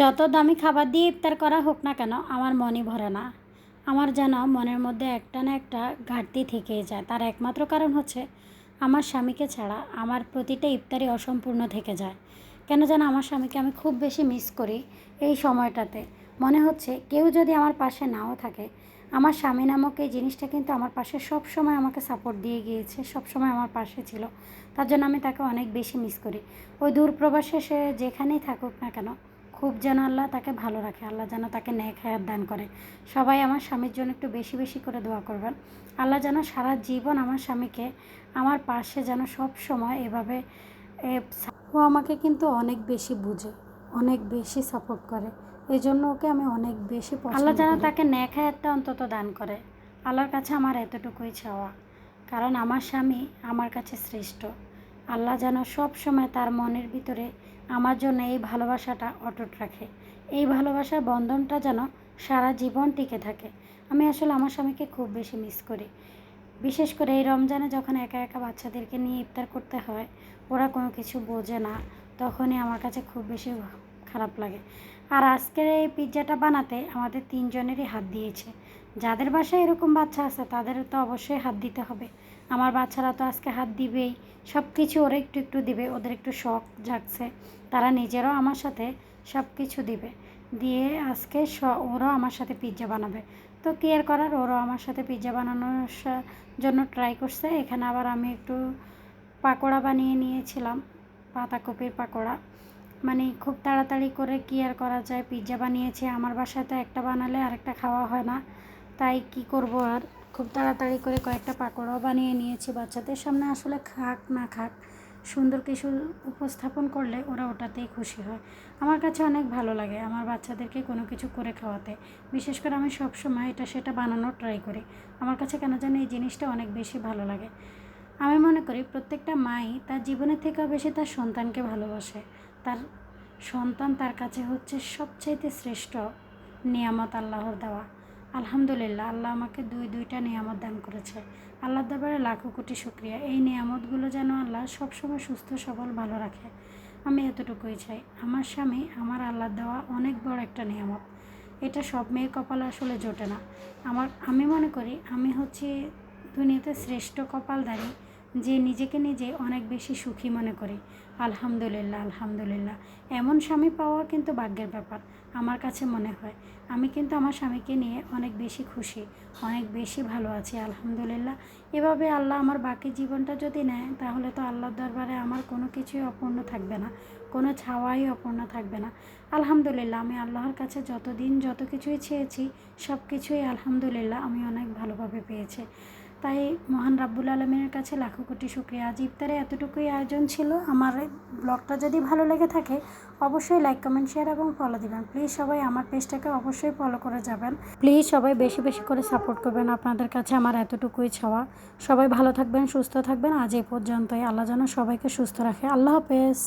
যত দামি খাবার দিয়ে ইফতার করা হোক না কেন, আমার মনই ভরে না। আমার যেন মনের মধ্যে একটা না একটা ঘাটতি থেকেই যায়। তার একমাত্র কারণ হচ্ছে, আমার স্বামীকে ছাড়া আমার প্রতিটা ইফতারই অসম্পূর্ণ থেকে যায়। কেন যেন আমার স্বামীকে আমি খুব বেশি মিস করি এই সময়টাতে। মনে হচ্ছে কেউ যদি আমার পাশে নাও থাকে, আমার স্বামী নামক এই জিনিসটা কিন্তু আমার পাশে সব সময় আমাকে সাপোর্ট দিয়ে গিয়েছে সব সময় আমার পাশে ছিল। তার জন্য আমি তাকে অনেক বেশি মিস করি। ওই দূর প্রবাসে সে যেখানেই থাকুক না কেন খুব যেন আল্লাহ তাকে ভালো রাখে আল্লাহ যেন তাকে ন্যাক হায়াত দান করে। সবাই আমার স্বামীর জন্য একটু বেশি বেশি করে দোয়া করবেন। আল্লাহ যেন সারা জীবন আমার স্বামীকে আমার পাশে যেন সব সময় এভাবে এ, ও আমাকে কিন্তু অনেক বেশি বুঝে অনেক বেশি সাপোর্ট করে। এই জন্য ওকে আমি অনেক বেশি আল্লাহ যেন তাকে ন্যাক হায়াতটা অন্তত দান করে। আল্লাহর কাছে আমার এতটুকুই চাওয়া। কারণ আমার স্বামী আমার কাছে শ্রেষ্ঠ। আল্লাহ যেন সব সময় তার মনের ভিতরে আমার জন্য এই ভালোবাসাটা অটুট রাখে। এই ভালোবাসার বন্ধনটা যেন সারা জীবন টিকে থাকে। আমি আসলে আমার স্বামীকে খুব বেশি মিস করি। বিশেষ করে এই রমজানে যখন একা একা বাচ্চাদেরকে নিয়ে ইফতার করতে হয়, ওরা কোনো কিছু বোঝে না। তখনই আমার কাছে খুব বেশি খারাপ লাগে। আর আজকের এই পিৎজাটা বানাতে আমাদের তিনজনেরই হাত দিয়েছে। যাদের বাসায় এরকম বাচ্চা আছে, তাদের তো অবশ্যই হাত দিতে হবে। আমার বাচ্চারা তো আজকে হাত দিবেই। সব কিছু ওরা একটু একটু দিবে, ওদের একটু শখ জাগছে। তারা নিজেরাও আমার সাথে সব কিছু দিবে। দিয়ে আজকে স- ওরাও আমার সাথে পিৎজা বানাবে। তো কি আর করার? ওরাও আমার সাথে পিৎজা বানানোর জন্য ট্রাই করছে। এখানে আবার আমি একটু পাকোড়া বানিয়ে নিয়েছিলাম। পাতাকপির পাকোড়া। মানে খুব তাড়াতাড়ি করে কি আর করা যায়। পিৎজা বানিয়েছি, আমার বাসায় তো একটা বানালে আরেকটা খাওয়া হয় না। তাই কি করব আর? খুব তাড়াতাড়ি করে কয়েকটা পাকোড়াও বানিয়ে নিয়েছি বাচ্চাদের সামনে। আসলে খাক না খাক, সুন্দর কিছু উপস্থাপন করলে ওরা ওটাতেই খুশি হয়। আমার কাছে অনেক ভালো লাগে আমার বাচ্চাদেরকে কোনো কিছু করে খাওয়াতে। বিশেষ করে আমি সব সময় এটা সেটা বানানোর ট্রাই করি। আমার কাছে কেন জানি এই জিনিসটা অনেক বেশি ভালো লাগে। আমি মনে করি প্রত্যেকটা মাই তার জীবনের থেকেও বেশি তার সন্তানকে ভালোবাসে। তার সন্তান তার কাছে হচ্ছে সবচাইতে শ্রেষ্ঠ নিয়ামত আল্লাহর দেওয়া। আলহামদুলিল্লাহ, আল্লাহ আমাকে দুই, দুইটা নিয়ামত দান করেছে। আল্লাহর দরবারে লাখো কোটি শুক্রিয়া। এই নিয়ামতগুলো যেন আল্লাহ সবসময় সুস্থ, সবল, ভালো রাখে। আমি এতটুকুই চাই। আমার স্বামী, আমার আল্লাহর দেওয়া অনেক বড় একটা নিয়ামত। এটা সব মেয়ের কপালে আসলে জোটে না। আমার, আমি মনে করি, আমি হচ্ছে দুনিয়াতে শ্রেষ্ঠ কপালদারি যে নিজেকে নিজে অনেক বেশি সুখী মনে করি। আলহামদুলিল্লাহ আলহামদুলিল্লাহ। এমন স্বামী পাওয়া কিন্তু ভাগ্যের ব্যাপার, আমার কাছে মনে হয়। আমি কিন্তু আমার স্বামীকে নিয়ে অনেক বেশি খুশি, অনেক বেশি ভালো আছি, আলহামদুলিল্লাহ। এভাবে আল্লাহ আমার বাকি জীবনটা যদি নেয়, তাহলে তো আল্লাহর দরবারে আমার কোনো কিছুই অপূর্ণ থাকবে না, কোনো ছাওয়াই অপূর্ণ থাকবে না। আলহামদুলিল্লাহ, আমি আল্লাহর কাছে যতদিন যত কিছুই চেয়েছি সব কিছুই আলহামদুলিল্লাহ, আমি অনেক ভালোভাবে পেয়েছি। তাই মহান রাব্বুল আলমিনের কাছে লাখো কোটি শুক্রিয়া। আজ ইফতারে এতটুকুই আয়োজন ছিল। আমার ব্লগটা যদি ভালো লেগে থাকে, অবশ্যই লাইক, কমেন্ট, শেয়ার এবং ফলো দিবেন। প্লিজ সবাই আমার পেজটাকে অবশ্যই ফলো করে যাবেন। প্লিজ সবাই বেশি বেশি করে সাপোর্ট করবেন আপনাদের কাছে আমার এতটুকুই ছাওয়া সবাই ভালো থাকবেন, সুস্থ থাকবেন। আজ এই পর্যন্তই। আল্লাহ যেন সবাইকে সুস্থ রাখে। আল্লাহ হাফেজ।